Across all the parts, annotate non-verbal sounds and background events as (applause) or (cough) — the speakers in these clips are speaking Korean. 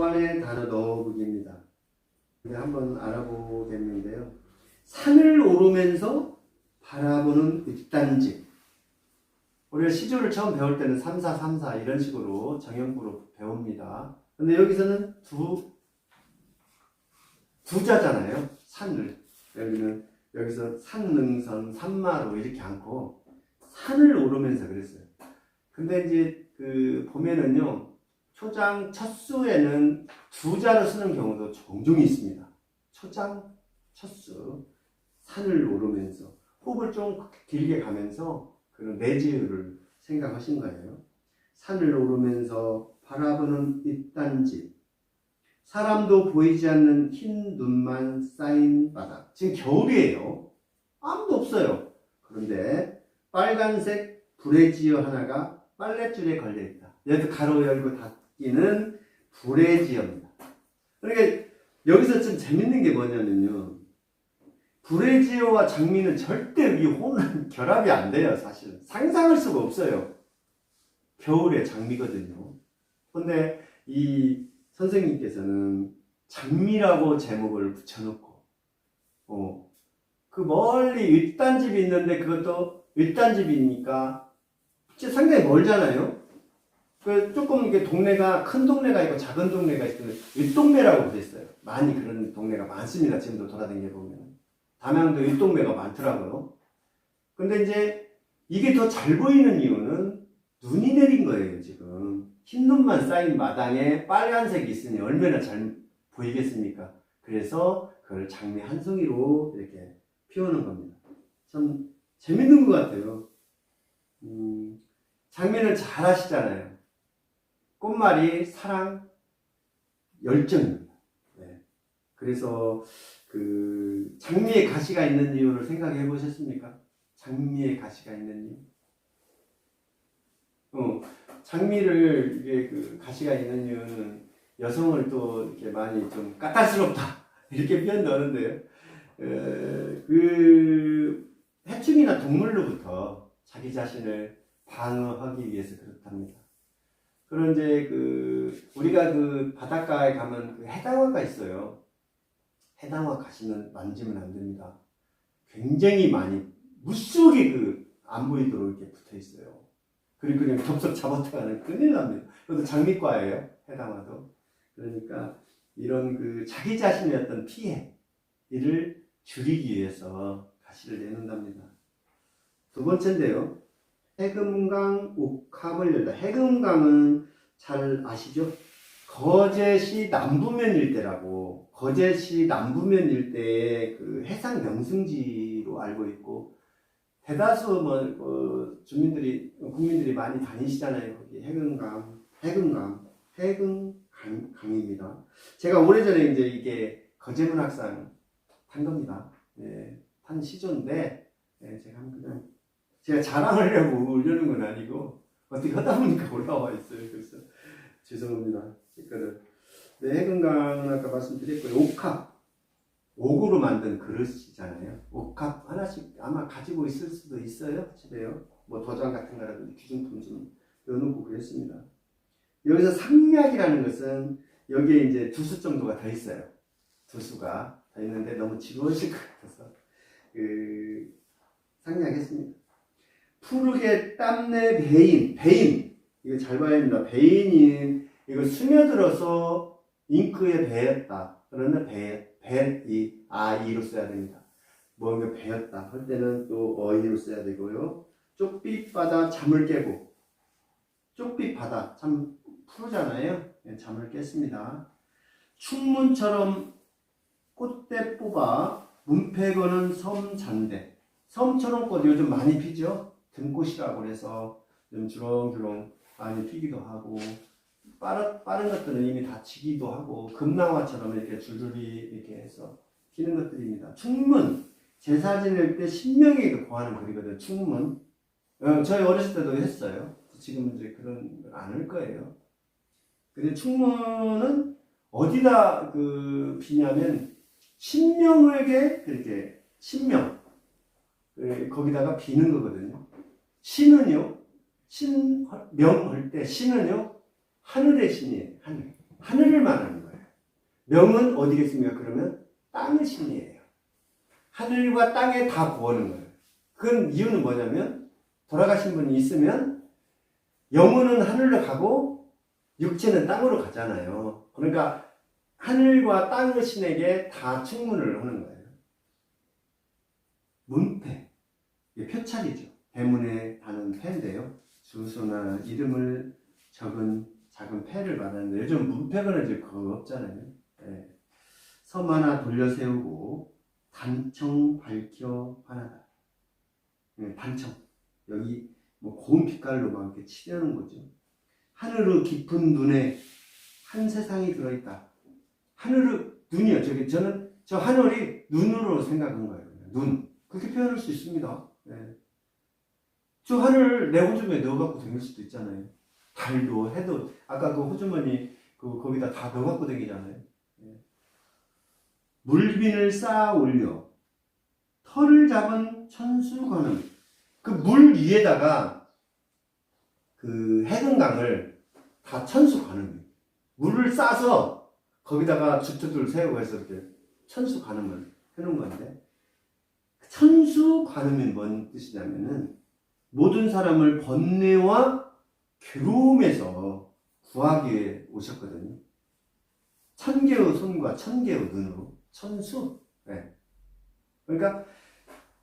요한의 단어 넣어보기입니다. 이제 한번 알아보겠는데요. 산을 오르면서 바라보는 윗단집. 우리가 시조를 처음 배울 때는 3, 4, 3, 4 이런 식으로 정형부로 배웁니다. 근데 여기서는 두, 두자잖아요. 산을. 여기는, 여기서 산능선, 산마로 이렇게 않고 산을 오르면서 그랬어요. 근데 이제 그 보면은요, 초장 첫 수에는 두 자로 쓰는 경우도 종종 있습니다. 초장 첫 수, 산을 오르면서 호흡을 좀 길게 가면서 그런 내지를 생각하신 거예요. 산을 오르면서 바라보는 윗단집, 사람도 보이지 않는 흰 눈만 쌓인 바닥. 지금 겨울이에요. 아무도 없어요. 그런데 빨간색 브레지어 하나가 빨랫줄에 걸려 있다. 얘도 가로 열고 닫 기는 브레지어입니다. 그러니까 여기서 좀 재밌는 게 뭐냐면요. 브레지어와 장미는 절대 이 혼은 결합이 안 돼요, 사실. 상상할 수가 없어요. 겨울에 장미거든요. 근데 이 선생님께서는 장미라고 제목을 붙여놓고, 어, 그 멀리 윗단집이 있는데 그것도 윗단집이니까 상당히 멀잖아요. 그 조금 이게 동네가 큰 동네가 있고 작은 동네가 있으면 윗동네라고 그랬어요. 많이 그런 동네가 많습니다. 지금도 돌아다녀 보면 담양도 윗동네가 많더라고요. 근데 이제 이게 더 잘 보이는 이유는 눈이 내린 거예요. 지금 흰 눈만 쌓인 마당에 빨간색이 있으니 얼마나 잘 보이겠습니까? 그래서 그걸 장미 한 송이로 이렇게 피우는 겁니다. 참 재밌는 것 같아요. 음, 장미를 잘 하시잖아요. 꽃말이 사랑, 열정입니다. 네. 그래서 그 장미에 가시가 있는 이유를 생각해 보셨습니까? 장미에 가시가 있는 이유. 어, 장미를 이게 그 가시가 있는 이유는 여성을 또 이렇게 많이 좀 까탈스럽다 (laughs) 이렇게 표현 넣는데요. 어, 그 해충이나 동물로부터 자기 자신을 방어하기 위해서 그렇답니다. 그런데 그 우리가 그 바닷가에 가면 그 해당화가 있어요. 해당화 가시는 만지면 안 됩니다. 굉장히 많이 물속에 그안 보이도록 이렇게 붙어 있어요. 그리고 그냥 덥석 잡았다가는 큰일 납니다. 그것도 장미과예요. 해당화도. 그러니까 이런 그 자기 자신의 어떤 피해 이를 줄이기 위해서 가시를 내놓는답니다. 두 번째인데요. 해금강 옥합을 열다. 해금강은 잘 아시죠? 거제시 남부면 일대라고 거제시 남부면 일대의 그 해상 명승지로 알고 있고 대다수 뭐 어, 주민들이 국민들이 많이 다니시잖아요. 거기 해금강, 해금강, 해금강입니다. 제가 오래전에 이제 이게 거제문학상 탄 겁니다. 네, 탄 시조인데 네, 제가 그냥 제가 자랑하려고 올려는 건 아니고 어떻게 하다 보니까 올라와 있어요. 그래서 죄송합니다. 댓글을. 네, 해금강은 아까 말씀드렸고요. 옥합. 옥으로 만든 그릇이잖아요. 옥합 하나씩 아마 가지고 있을 수도 있어요. 집에요. 뭐 도장 같은 거라든지 귀중품 좀 넣어놓고 그랬습니다. 여기서 상략이라는 것은 여기에 이제 두 수 정도가 더 있어요. 두 수가 더 있는데 너무 지루하실 것 같아서 그 상략했습니다. 푸르게 땀내 배인, 배인 이거 잘 봐야 합니다. 배인이 이거 스며들어서 잉크에 배였다. 그러면 배, 배, 이, 아, 이로 써야 됩니다. 뭔가 배였다. 할 때는 또 어이로 써야 되고요. 쪽빛 바다 잠을 깨고 쪽빛 바다 참 푸르잖아요. 네, 잠을 깼습니다. 충문처럼 꽃대 뽑아 문패 거는 섬 잔대. 섬처럼 꽃 요즘 많이 피죠. 등꽃이라고 해서 좀 주렁주렁 많이 피기도 하고 빠른, 빠른 것들은 이미 다 지기도 하고 금낭화처럼 이렇게 줄줄이 이렇게 해서 피는 것들입니다. 충문 제사 지낼 때 신명에게 구하는 글이거든요. 충문 어, 저희 어렸을 때도 했어요. 지금은 이제 그런 걸 안 할 거예요. 근데 충문은 어디다 그 비냐면 신명에게 이렇게 신명 그 거기다가 비는 거거든요. 신은요 신 명할 때 신은요 하늘의 신이에요. 하늘. 하늘을 말하는 거예요. 명은 어디겠습니까? 그러면 땅의 신이에요. 하늘과 땅에 다 구하는 거예요. 그건 이유는 뭐냐면 돌아가신 분이 있으면 영혼은 하늘로 가고 육체는 땅으로 가잖아요. 그러니까 하늘과 땅의 신에게 다 충문을 하는 거예요. 문패. 이게 표찰이죠. 대문에 다는 패인데요. 주소나 이름을 적은 작은 패를 받았는데 요즘 문패가 이제 그거 없잖아요. 예. 섬 하나 돌려 세우고 단청 밝혀 하나다. 예, 단청. 여기 뭐 고운 빛깔로 막 이렇게 칠하는 거죠. 하늘의 깊은 눈에 한 세상이 들어있다. 하늘의 눈이요. 저기 저는 저 하늘이 눈으로 생각한 거예요. 눈. 그렇게 표현할 수 있습니다. 예. 저 하늘 내 호주머니에 넣어갖고 다닐 수도 있잖아요. 달도 해도 아까 그 호주머니 그 거기다 다 넣어갖고 다니잖아요. 예. 물빈을 쌓아 올려 털을 잡은 천수관은 그 물 위에다가 그 해금강을 다 천수관음 물을 싸서 거기다가 주투들 세우고 해서 이렇게 천수관음을 해놓은 건데 천수관음이 뭔 뜻이냐면은 모든 사람을 번뇌와 괴로움에서 구하기 위해 오셨거든요. 천 개의 손과 천 개의 눈으로 천수. 네. 그러니까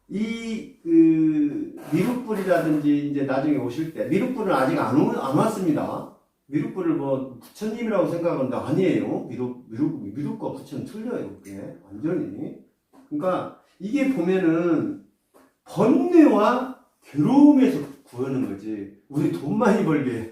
이 그 미륵불이라든지 이제 나중에 오실 때 미륵불은 아직 안, 오, 안 왔습니다. 미륵불을 뭐 부처님이라고 생각하는데 아니에요. 미륵 미륵 미륵과 부처는 틀려요. 그게 완전히. 그러니까 이게 보면은 번뇌와 괴로움에서 구하는 거지. 우리 돈 많이 벌게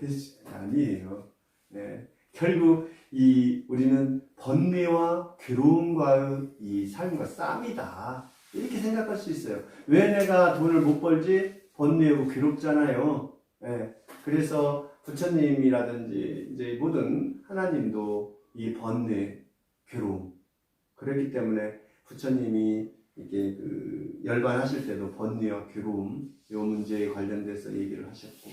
아니에요. 네. 결국 이 우리는 번뇌와 괴로움과의 이 삶과 싸움이다. 이렇게 생각할 수 있어요. 왜 내가 돈을 못 벌지? 번뇌고 괴롭잖아요. 예. 그래서 부처님이라든지 이제 모든 하나님도 이 번뇌, 괴로움. 그렇기 때문에 부처님이 이게 그 열반하실 때도 번뇌와 괴로움 요 문제에 관련돼서 얘기를 하셨고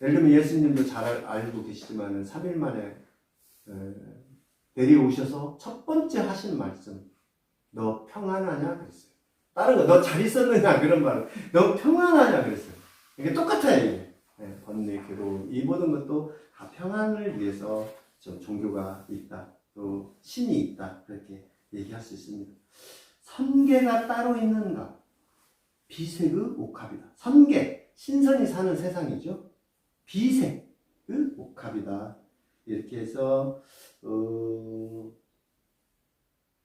예를 들면 예수님도 잘 알- 알고 계시지만은 3일 만에 에, 내려오셔서 첫 번째 하신 말씀 너 평안하냐 그랬어요. 다른 거 너 잘 있었느냐 그런 말은 너 평안하냐 그랬어요. 이게 똑같아요. 네, 번뇌 괴로움 이 모든 것도 다 평안을 위해서 좀 종교가 있다 또 신이 있다 그렇게 얘기할 수 있습니다. 선계가 따로 있는가? 비색의 옥합이다. 선계 신선이 사는 세상이죠. 비색의 옥합이다. 이렇게 해서 어,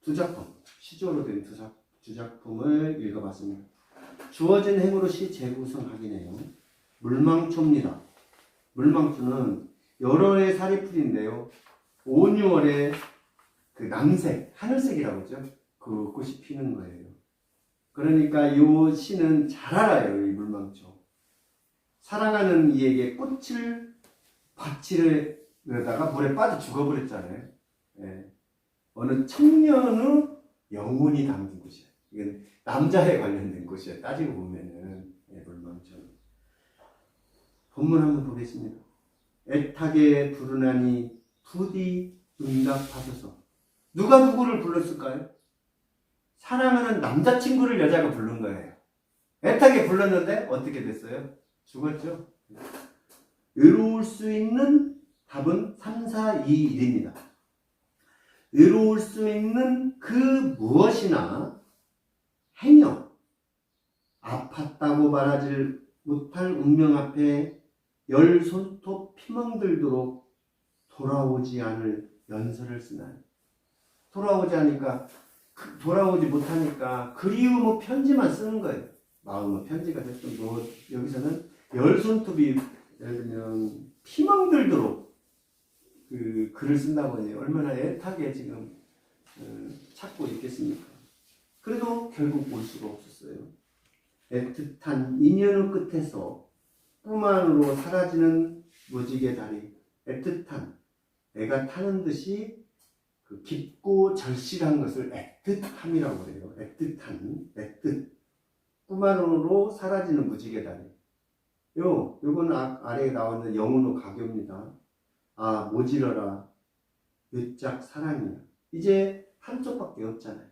두 작품 시조로 된 두 작품. 두 작품을 읽어봤습니다. 주어진 행으로 시 재구성하기네요. 물망초입니다. 물망초는 해 살이풀인데요. 5, 6월에 그 남색, 하늘색이라고 하죠. 그 꽃이 피는 거예요. 그러니까 이 시는 잘 알아요. 이 물망초. 사랑하는 이에게 꽃을 바치려다가 물에 빠져 죽어버렸잖아요. 예. 어느 청년의 영혼이 담긴 곳이에요. 이건 남자에 관련된 곳이에요. 따지고 보면은 예, 물망초는. 본문 한번 보겠습니다. 애타게 부르나니 부디 응답하소서. 누가 누구를 불렀을까요? 사랑하는 남자친구를 여자가 부른 거예요. 애타게 불렀는데 어떻게 됐어요? 죽었죠. 의로울 수 있는 답은 3, 4, 2, 1입니다. 의로울 수 있는 그 무엇이나 행여 아팠다고 말하지 못할 운명 앞에 열 손톱 피멍들도록 돌아오지 않을 연설을 쓰나요? 돌아오지 않으니까 그- 돌아오지 못하니까 그리움의 편지만 쓰는 거예요. 마음의 편지가 됐든 뭐 여기서는 열 손톱이 예를 들면 피멍들도록 그 글을 쓴다고 하니 얼마나 애타게 지금 어, 찾고 있겠습니까? 그래도 결국 올 수가 없었어요. 애틋한 인연의 끝에서 뿐만으로 사라지는 무지개 다리 애틋한 애가 타는 듯이 그 깊고 절실한 것을 애틋함이라고 그래요. 애틋한 애뜻 뿐만으로 사라지는 무지개 다리. 요 요거는 아, 아래에 나와 있는 영혼의 가교입니다. 아 모지러라 외짝 사랑이야. 이제 한쪽밖에 없잖아요.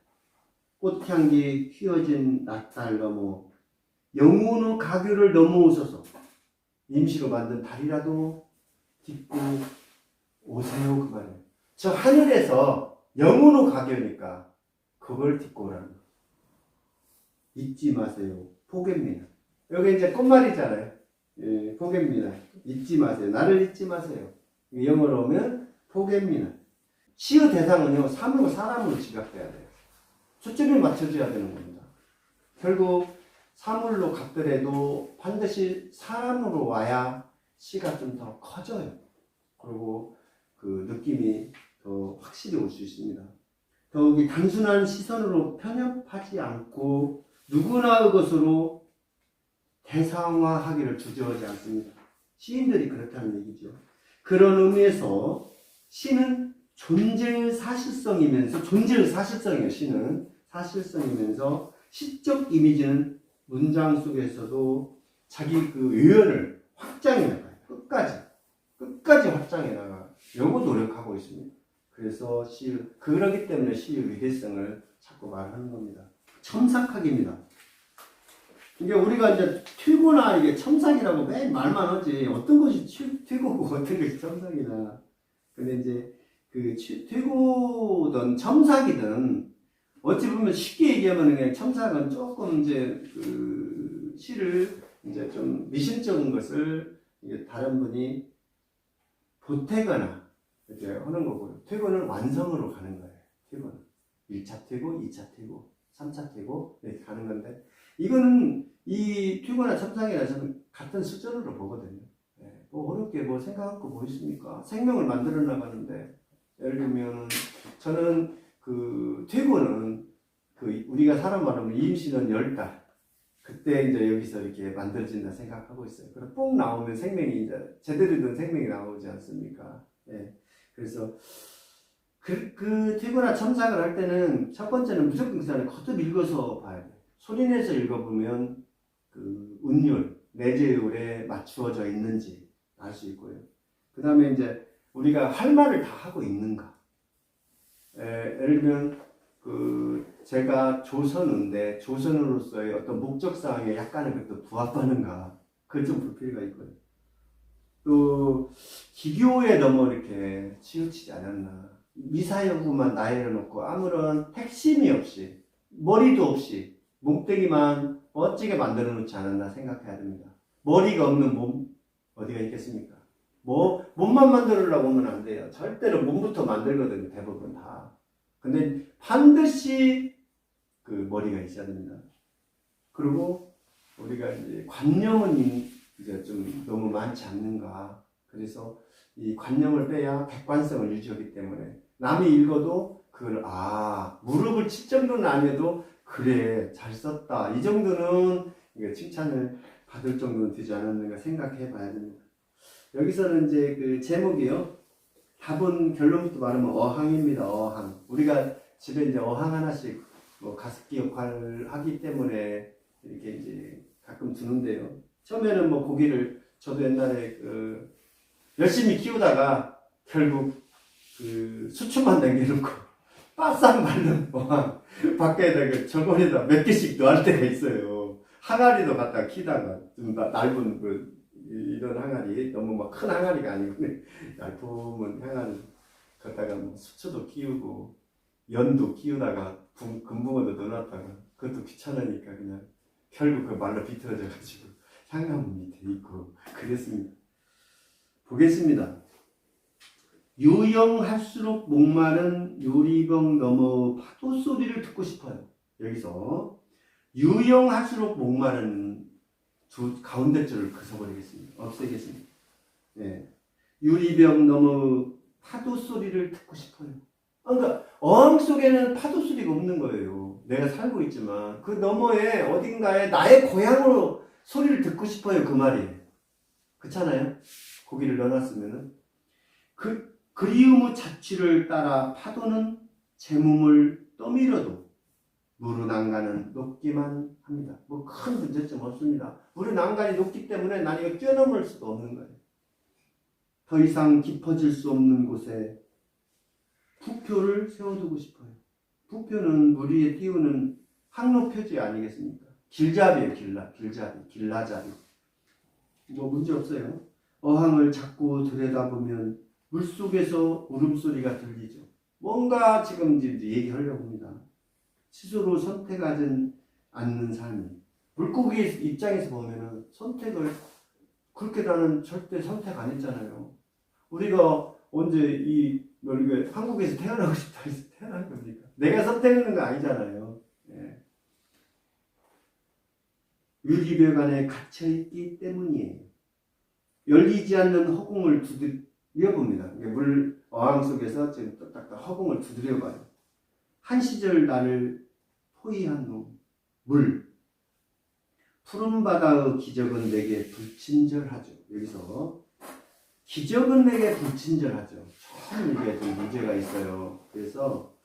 꽃향기 휘어진 낮달 넘어 영혼의 가교를 넘어오셔서 임시로 만든 달이라도 딛고 오세요 그 말이에요. 저 하늘에서 영혼의 가교니까 그걸 딛고 오라는 거예요. 잊지 마세요. 포개입니다. 여기 이제 꽃말이잖아요. 예, 포개입니다. 잊지 마세요. 나를 잊지 마세요. 영어로 오면 포개입니다. 시의 대상은요, 사물과 사람으로 지각돼야 돼요. 초점이 맞춰져야 되는 겁니다. 결국 사물로 갔더라도 반드시 사람으로 와야 시가 좀 더 커져요. 그리고 그 느낌이 더 확실히 올 수 있습니다. 더욱이 단순한 시선으로 편협하지 않고 누구나의 것으로 대상화하기를 주저하지 않습니다. 시인들이 그렇다는 얘기죠. 그런 의미에서 시는 존재의 사실성이면서 존재의 사실성이에요. 시는 사실성이면서 시적 이미지는 문장 속에서도 자기 그 의견을 확장해 나가요. 끝까지 끝까지 확장해 나가려고 노력하고 있습니다. 그래서 시 그러기 때문에 시의 위대성을 자꾸 말하는 겁니다. 첨삭학입니다. 이게 우리가 이제 튀고나 이게 첨삭이라고 매일 말만 하지 어떤 것이 튀- 튀고고 (laughs) 어떤 것이 첨삭이나 근데 이제 그 튀- 튀고든 첨삭이든 어찌 보면 쉽게 얘기하면 그냥 첨삭은 조금 이제 그 시를 이제 좀 미심쩍은 것을 다른 분이 보태거나 이렇게 하는 거고요. 퇴고는 완성으로 가는 거예요. 퇴고는 1차 퇴고, 2차 퇴고, 3차 퇴고 이렇게 가는 건데 이거는 이 퇴고나 첨삭이나 저는 같은 수준으로 보거든요. 예, 뭐 어렵게 뭐 생각할 거 뭐 있습니까? 생명을 만들어 나가는데 예를 들면 저는 그 퇴고는 그 우리가 사람 말하면 임신은 열 달. 그때 이제 여기서 이렇게 만들어진다 생각하고 있어요. 그럼 뽕 나오면 생명이 이제 제대로 된 생명이 나오지 않습니까? 예. 그래서 그, 그 퇴고나 첨삭을 할 때는 첫 번째는 무조건 그 사람을 거듭 읽어서 봐야 돼요. 소리내서 읽어보면 그 운율, 내재율에 맞추어져 있는지 알 수 있고요. 그 다음에 이제 우리가 할 말을 다 하고 있는가. 에, 예를 들면 그 제가 조선인데 조선으로서의 어떤 목적 사항에 약간의 그것도 부합하는가. 그건 좀 불필요가 있고요. 또 기교에 너무 이렇게 치우치지 않았나. 미사여구만 나열해 놓고 아무런 핵심이 없이 머리도 없이 몸뚱이만 멋지게 만들어 놓지 않았나 생각해야 됩니다. 머리가 없는 몸 어디가 있겠습니까? 뭐 몸만 만들려고 하면 안 돼요. 절대로 몸부터 만들거든요. 대부분 다. 근데 반드시 그 머리가 있어야 됩니다. 그리고 우리가 이제 관념은 이제 좀 너무 많지 않는가. 그래서 이 관념을 빼야 객관성을 유지하기 때문에 남이 읽어도 그걸 아 무릎을 칠 정도는 아니어도 그래 잘 썼다 이 정도는 칭찬을 받을 정도는 되지 않았는가 생각해 봐야 됩니다. 여기서는 이제 그 제목이요. 답은 결론부터 말하면 어항입니다. 어항. 우리가 집에 이제 어항 하나씩 뭐 가습기 역할을 하기 때문에 이렇게 이제 가끔 두는데요. 처음에는 뭐 고기를 저도 옛날에 그 열심히 키우다가 결국 그 수초만 남겨놓고 (laughs) 바싹 말른 어항 밖에다 그 저번에다 몇 개씩 넣을 때가 있어요. 항아리도 갖다 키다가 좀 나- 얇은 그 이런 항아리 너무 막 큰 항아리가 아니고 (laughs) 얇은 항아리 갖다가 뭐 수초도 키우고 연도 키우다가 금- 금붕어도 넣어놨다가 그것도 귀찮으니까 그냥 결국 그 말로 비틀어져 가지고 향나무 밑에 있고 그랬습니다. 보겠습니다. 유영할수록 목마른 요리병 넘어 파도 소리를 듣고 싶어요. 여기서 유영할수록 목마른 두 가운데 줄을 그서버리겠습니다. 없애겠습니다. 예. 유리병 넘어 파도 소리를 듣고 싶어요. 아, 그러니까 어항 속에는 파도 소리가 없는 거예요. 내가 살고 있지만 그 너머에 어딘가에 나의 고향으로 소리를 듣고 싶어요. 그 말이. 그렇잖아요. 고기를 넣어놨으면은 그 그리움의 자취를 따라 파도는 제 몸을 떠밀어도 물의 난간은 높기만 합니다. 뭐 큰 문제점 없습니다. 물의 난간이 높기 때문에 난 이거 뛰어넘을 수도 없는 거예요. 더 이상 깊어질 수 없는 곳에 부표를 세워두고 싶어요. 부표는 물 위에 띄우는 항로 표지 아니겠습니까? 길잡이에요, 길라, 길잡이, 길라잡이. 뭐 문제 없어요. 어항을 자꾸 들여다보면 물 속에서 울음소리가 들리죠. 뭔가 지금 이제 얘기하려고 합니다. 스스로 선택하지 않는 삶이. 물고기 입장에서 보면은 선택을 그렇게 나는 절대 선택 안 했잖아요. 우리가 언제 이 우리가 한국에서 태어나고 싶다 해서 태어난 겁니까? 내가 선택하는 거 아니잖아요. 예. 유기벽 안에 갇혀 있기 때문이에요. 열리지 않는 허공을 두드려 봅니다. 물 어항 속에서 딱딱 허공을 두드려 봐요. 한 시절 나를 포위한 놈, 물. 푸른 바다의 기적은 내게 불친절하죠. 여기서 기적은 내게 불친절하죠. 참 이게 좀 문제가 있어요. 그래서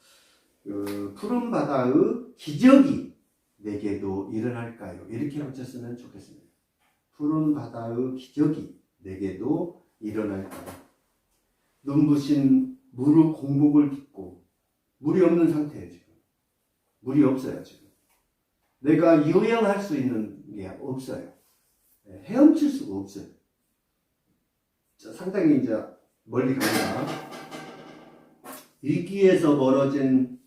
그 푸른 바다의 기적이 내게도 일어날까요? 이렇게 붙였으면 좋겠습니다. 푸른 바다의 기적이 내게도 일어날까요? 눈부신 무릎 공복을 빚고 물이 없는 상태예요 지금. 물이 없어요 지금. 내가 요양할 수 있는 게 없어요. 네, 헤엄칠 수가 없어요. 자, 상당히 이제 멀리 갑니다. 위기에서 멀어진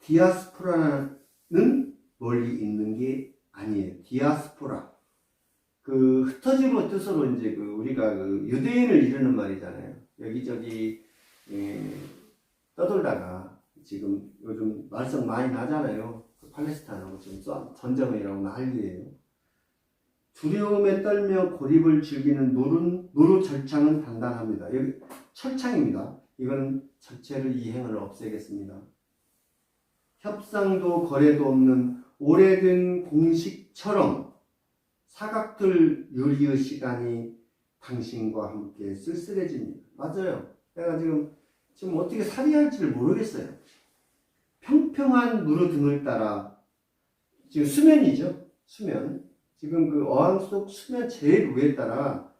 디아스포라는 멀리 있는 게 아니에요. 디아스포라. 그 흩어짐의 뜻으로 이제 그 우리가 그 유대인을 이르는 말이잖아요. 여기저기 예, 떠돌다가 지금 요즘 말썽 많이 나잖아요. 그 팔레스타인하고 지금 전- 전쟁을 일어나고 난리예요. 두려움에 떨며 고립을 즐기는 노른, 노루 철창은 단단합니다. 여기 철창입니다. 이건 전체를 이행을 없애겠습니다. 협상도 거래도 없는 오래된 공식처럼 사각들 유리의 시간이 당신과 함께 쓸쓸해집니다. 맞아요. 내가 지금 지금 어떻게 살이할지를 모르겠어요. 평평한 무르 등을 따라 지금 수면이죠. 수면. 지금 그 어항 속 수면 제일 위에 따라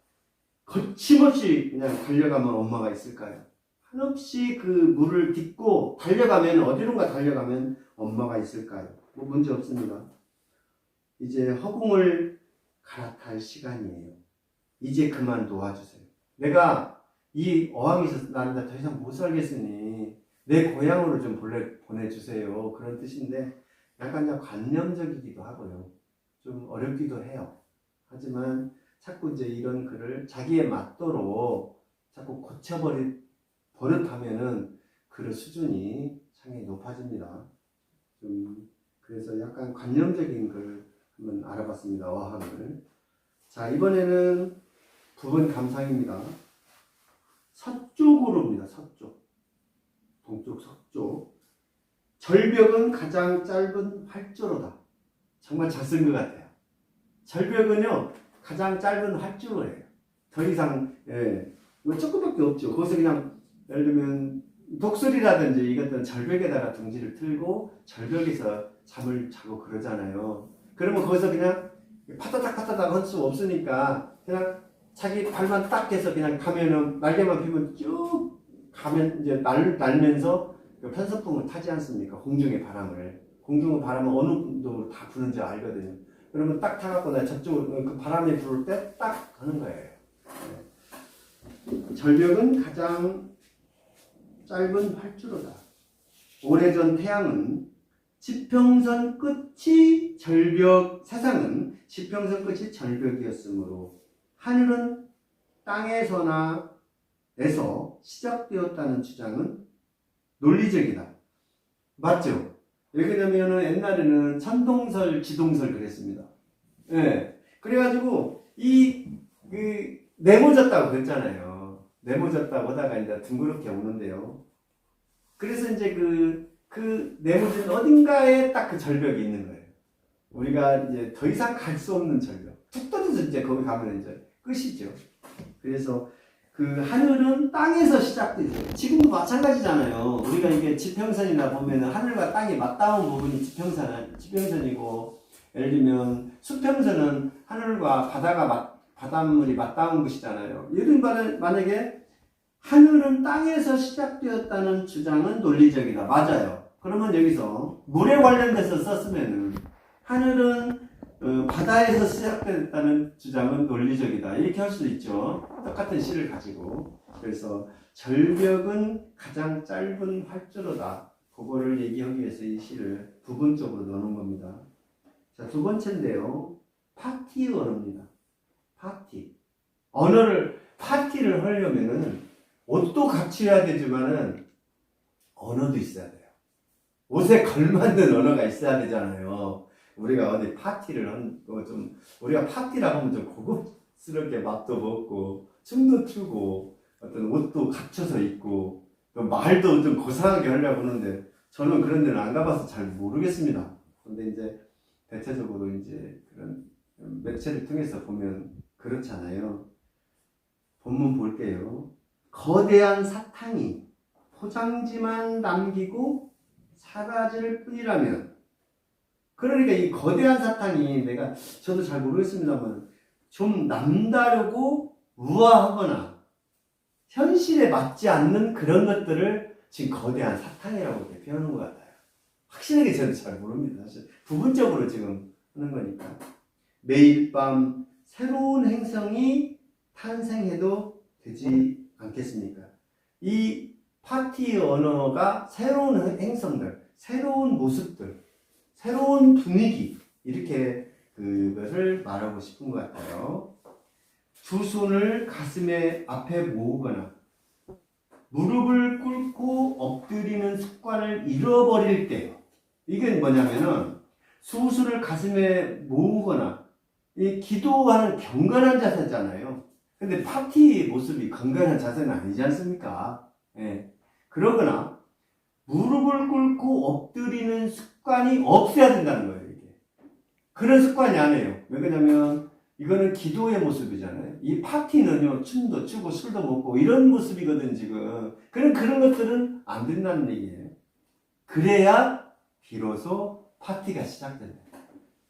거침없이 그냥 달려가면 엄마가 있을까요? 한없이 그 물을 딛고 달려가면 어디론가 달려가면 엄마가 있을까요? 뭐 문제 없습니다. 이제 허공을 갈아탈 시간이에요. 이제 그만 놓아주세요. 내가 이 어항에서 나는 더 이상 못 살겠으니 내 고향으로 좀 보내, 보내주세요. 그런 뜻인데 약간 좀 관념적이기도 하고요. 좀 어렵기도 해요. 하지만 자꾸 이제 이런 글을 자기의 맛도로 자꾸 고쳐버리, 버릇하면은 그 수준이 상당히 높아집니다. 좀 그래서 약간 관념적인 걸 한번 알아봤습니다. 어항을. 자 이번에는 부분 감상입니다. 서쪽으로입니다. 서쪽. 동쪽 서쪽. 절벽은 가장 짧은 활주로다. 정말 잘 쓴 것 같아요. 절벽은요 가장 짧은 활주로예요. 더 이상 예, 뭐 조금밖에 없죠. 거기서 그냥 예를 들면 독수리라든지 이것들은 절벽에다가 둥지를 틀고 절벽에서 잠을 자고 그러잖아요. 그러면 거기서 그냥 파타닥 파타닥 할 수 없으니까 그냥 자기 발만 딱 해서 그냥 가면은 날개만 피면 쭉 가면 이제 날, 날면서 그 편서풍을 타지 않습니까? 공중의 바람을. 공중의 바람은 어느 정도로 다 부는지 알거든요. 그러면 딱 타갖고 나 저쪽 그 바람이 불을 때딱 가는 거예요. 네. 절벽은 가장 짧은 활주로다. 오래전 태양은 지평선 끝이 절벽, 세상은 지평선 끝이 절벽이었으므로 하늘은 땅에서나 에서 시작되었다는 주장은 논리적이다. 맞죠? 왜냐면은 옛날에는 천동설, 지동설 그랬습니다. 예. 그래가지고 이, 그, 네모졌다고 그랬잖아요. 네모졌다고 하다가 이제 둥그렇게 오는데요. 그래서 이제 그, 그 네모진 어딘가에 딱 그 절벽이 있는 거예요. 우리가 이제 더 이상 갈 수 없는 절벽. 툭 떠져서 이제 거기 가면 이제 끝이죠. 그래서 그 하늘은 땅에서 시작되죠. 지금도 마찬가지잖아요. 우리가 이게 지평선이나 보면은 하늘과 땅이 맞닿은 부분이 지평선, 지평선이고, 예를 들면 수평선은 하늘과 바다가 맞, 바닷물이 맞닿은 곳이잖아요. 예를 들면 만약에 하늘은 땅에서 시작되었다는 주장은 논리적이다. 맞아요. 그러면 여기서 물에 관련돼서 썼으면은 하늘은 어, 바다에서 시작됐다는 주장은 논리적이다. 이렇게 할 수도 있죠. 똑같은 시를 가지고. 그래서 절벽은 가장 짧은 활주로다. 그거를 얘기하기 위해서 이 시를 부분적으로 넣는 겁니다. 자, 두 번째인데요. 파티 언어입니다. 파티. 언어를, 파티를 하려면은 옷도 갖춰야 되지만은 언어도 있어야 돼요. 옷에 걸맞는 언어가 있어야 되잖아요. 우리가 어디 파티를 한, 거 좀, 우리가 파티라고 하면 좀 고급스럽게 맛도 먹고, 춤도 추고, 어떤 옷도 갖춰서 입고, 또 말도 좀 고상하게 하려고 하는데, 저는 그런 데는 안 가봐서 잘 모르겠습니다. 근데 이제, 대체적으로 이제 그런 매체를 통해서 보면 그렇잖아요. 본문 볼게요. 거대한 사탕이 포장지만 남기고 사라질 뿐이라면 그러니까 이 거대한 사탕이 내가 저도 잘 모르겠습니다만 좀 남다르고 우아하거나 현실에 맞지 않는 그런 것들을 지금 거대한 사탕이라고 표현하는 것 같아요. 확실하게 저도 잘 모릅니다. 사실 부분적으로 지금 하는 거니까 매일 밤 새로운 행성이 탄생해도 되지 않겠습니까? 이 파티 언어가 새로운 행성들, 새로운 모습들, 새로운 분위기 이렇게 그것을 말하고 싶은 것 같아요. 두 손을 가슴에 앞에 모으거나 무릎을 꿇고 엎드리는 습관을 잃어버릴 때 이게 뭐냐면은 수술을 가슴에 모으거나 이 기도하는 경건한 자세잖아요. 근데 파티 모습이 건강한 자세는 아니지 않습니까? 예. 그러거나 무릎을 꿇고 엎드리는 습관이 없어야 된다는 거예요, 이게. 그런 습관이 아니에요. 왜 그러냐면 이거는 기도의 모습이잖아요. 이 파티는요, 춤도 추고 술도 먹고 이런 모습이거든, 지금. 그런, 그런 것들은 안 된다는 얘기예요. 그래야 비로소 파티가 시작된다.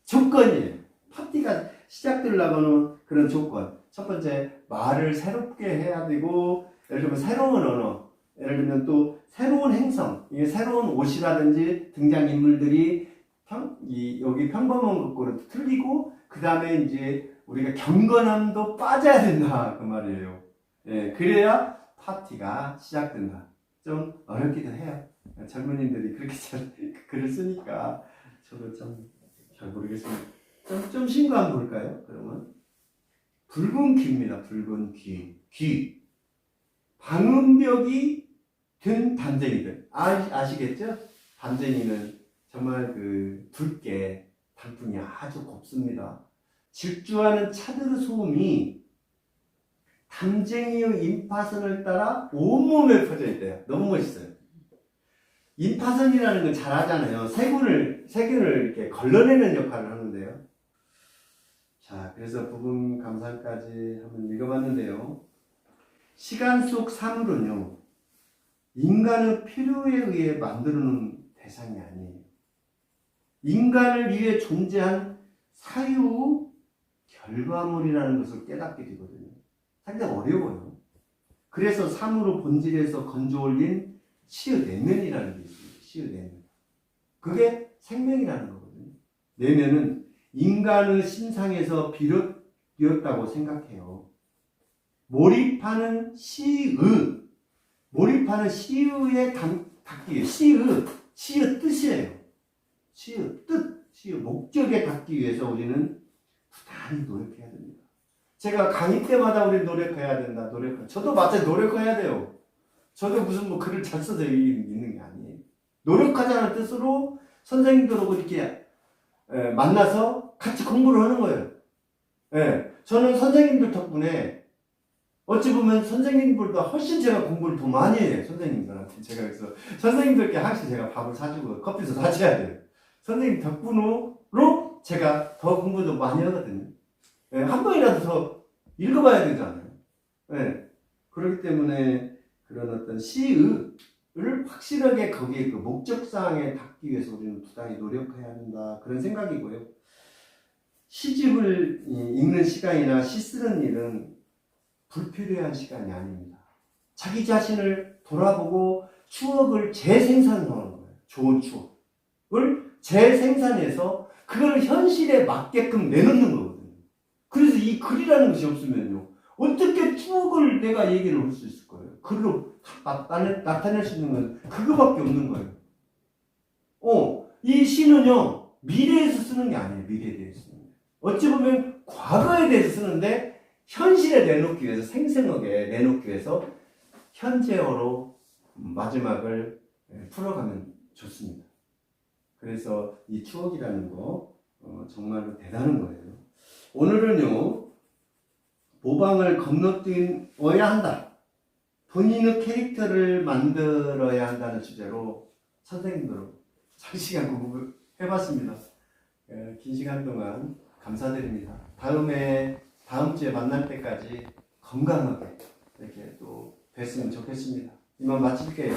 조건이에요. 파티가 시작되려고는 그런 조건. 첫 번째, 말을 새롭게 해야 되고, 예를 들면 새로운 언어, 예를 들면 또 새로운 행성, 새로운 옷이라든지 등장인물들이 평, 이, 여기 평범한 것과는 틀리고, 그 다음에 이제 우리가 경건함도 빠져야 된다. 그 말이에요. 예, 그래야 파티가 시작된다. 좀 어렵기도 해요. 젊은이들이 그렇게 잘 (laughs) 글을 쓰니까 저도 참 잘 모르겠습니다. 좀, 좀 신고 한번 볼까요? 그러면. 붉은 귀입니다. 붉은 귀. 귀. 방음벽이 든 담쟁이들. 아, 아시겠죠? 담쟁이는 정말 그 붉게 단풍이 아주 곱습니다. 질주하는 차들의 소음이 담쟁이의 임파선을 따라 온몸에 퍼져 있대요. 너무 멋있어요. 임파선이라는 건잘 아잖아요. 세균을, 세균을 이렇게 걸러내는 역할을 하는데요. 자, 그래서 부분 감상까지 한번 읽어봤는데요. 시간 속 사물은요, 인간의 필요에 의해 만들어 놓은 대상이 아니에요. 인간을 위해 존재한 사유 결과물이라는 것을 깨닫게 되거든요. 상당히 어려워요. 그래서 사물의 본질에서 건져 올린 시의 내면이라는 게 있습니다. 시의 내면. 그게 생명이라는 거거든요. 내면은 인간의 심상에서 비롯되었다고 생각해요. 몰입하는 시의, 몰입하는 시의 위해, 시의, 시의 뜻이에요. 시의 뜻, 시의 목적에 닿기 위해서 우리는 부단히 노력해야 됩니다. 제가 강의 때마다 우리 노력해야 된다, 노력. 저도 마찬 노력해야 돼요. 저도 무슨 뭐 글을 잘 써서 있는 게 아니에요. 노력하자는 뜻으로 선생님들하고 이렇게 에, 만나서 같이 공부를 하는 거예요. 예, 저는 선생님들 덕분에 어찌 보면 선생님들보다 훨씬 제가 공부를 더 많이 해요. 선생님들한테 제가 그래서 선생님들께 항상 제가 밥을 사주고 커피도 사줘야 돼요. 선생님 덕분으로 제가 더 공부도 많이 하거든요. 예, 한 번이라도 더 읽어봐야 되잖아요. 예, 그렇기 때문에 그런 어떤 시의 을 확실하게 거기에 그 목적사항에 닿기 위해서 우리는 부단히 노력해야 한다 그런 생각이고요. 시집을 이- 읽는 시간이나 시 쓰는 일은 불필요한 시간이 아닙니다. 자기 자신을 돌아보고 추억을 재생산하는 거예요. 좋은 추억을 재생산해서 그걸 현실에 맞게끔 내놓는 거거든요. 그래서 이 글이라는 것이 없으면요. 어떻게 추억을 내가 얘기를 할 수 있을 거예요. 글로 나타낼 수 있는 건 그거밖에 없는 거예요. 어, 이 시는요, 미래에서 쓰는 게 아니에요. 미래에 대해서. 어찌 보면 과거에 대해서 쓰는데 현실에 내놓기 위해서 생생하게 내놓기 위해서 현재어로 마지막을 예, 풀어가면 좋습니다. 그래서 이 추억이라는 거 어, 정말로 대단한 거예요. 오늘은요 모방을 건너뛰어야 한다. 본인의 캐릭터를 만들어야 한다는 주제로 선생님들로 장시간 공부해봤습니다. 예, 긴 시간 동안 감사드립니다. 다음에 다음 주에 만날 때까지 건강하게 이렇게 또 뵀으면 좋겠습니다. 이만 마칠게요.